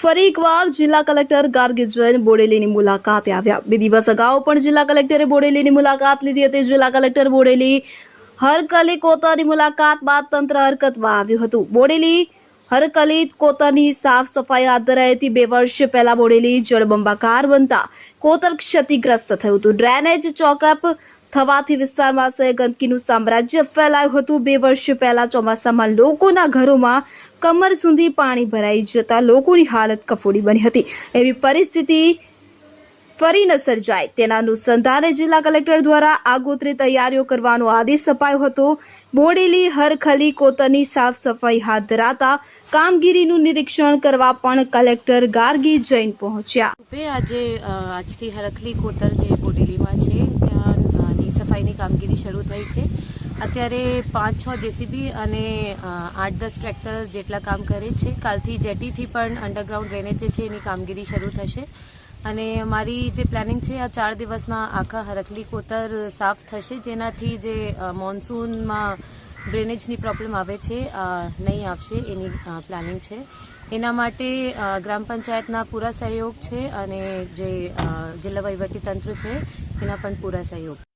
ફરી એકવાર જિલ્લા કલેક્ટર ગાર્ગી જૈન બોડેલીની મુલાકાતે આવ્યા. બે દિવસ અગાઉ પણ જિલ્લા કલેક્ટરે બોડેલીની મુલાકાત લીધી હતી. જિલ્લા કલેક્ટર બોડેલી હરકલી કોતરની મુલાકાત બાદ તંત્ર હરકતમાં આવ્યું હતું. બોડેલી હરકલી કોતરની સાફ સફાઈ હાથ ધરાઈ બે વર્ષ પહેલા બોડેલી જળબંબાકાર બનતા કોતર ક્ષતિગ્રસ્ત થયું હતું. ડ્રેનેજ ચોકઅપ થવાથી વિસ્તારમાં સહે ગંદકીનું સામ્રાજ્ય ફેલાયું હતું. બે વર્ષ પહેલા ચોમાસામાં લોકોના ઘરોમાં કમર સુધી પાણી ભરાઈ જતા લોકોની હાલત કફોડી બની હતી. એવી પરિસ્થિતિ ફરી ન સર્જાય. તેના અનુસંધાને જિલ્લા કલેક્ટર દ્વારા આગોતરી તૈયારીઓ કરવાનો આદેશ અપાયો હતો. બોડેલી, હરખલી, કોતરની સાફ સફાઈ હાથ ધરાતા કામગીરીનું નિરીક્ષણ કરવા પણ કલેક્ટર ગાર્ગી જૈન પહોંચ્યા. આજે આજથી હરખલી, કોતર જે બોડેલીમાં છે ત્યાં અ, ની સફાઈની કામગીરી શરૂ થઈ છે. અત્યારે પાંચ છ જેસીબી અને આઠ દસ ટ્રેક્ટર જેટલા કામ કરે છે. કાલથી જેટીથી પણ અંડરગ્રાઉન્ડ ડ્રેનેજ છે એની કામગીરી શરૂ થશે. અને મારી જે પ્લાનિંગ છે, આ ચાર દિવસમાં આખા હરખલી કોતર સાફ થશે. જેનાથી જે મોન્સૂનમાં ડ્રેનેજની પ્રોબ્લેમ આવે છે નહીં આવશે એની પ્લાનિંગ છે. એના માટે ગ્રામ પંચાયતના પૂરા સહયોગ છે અને જે જિલ્લા વહીવટી તંત્ર છે, એના પણ પૂરા સહયોગ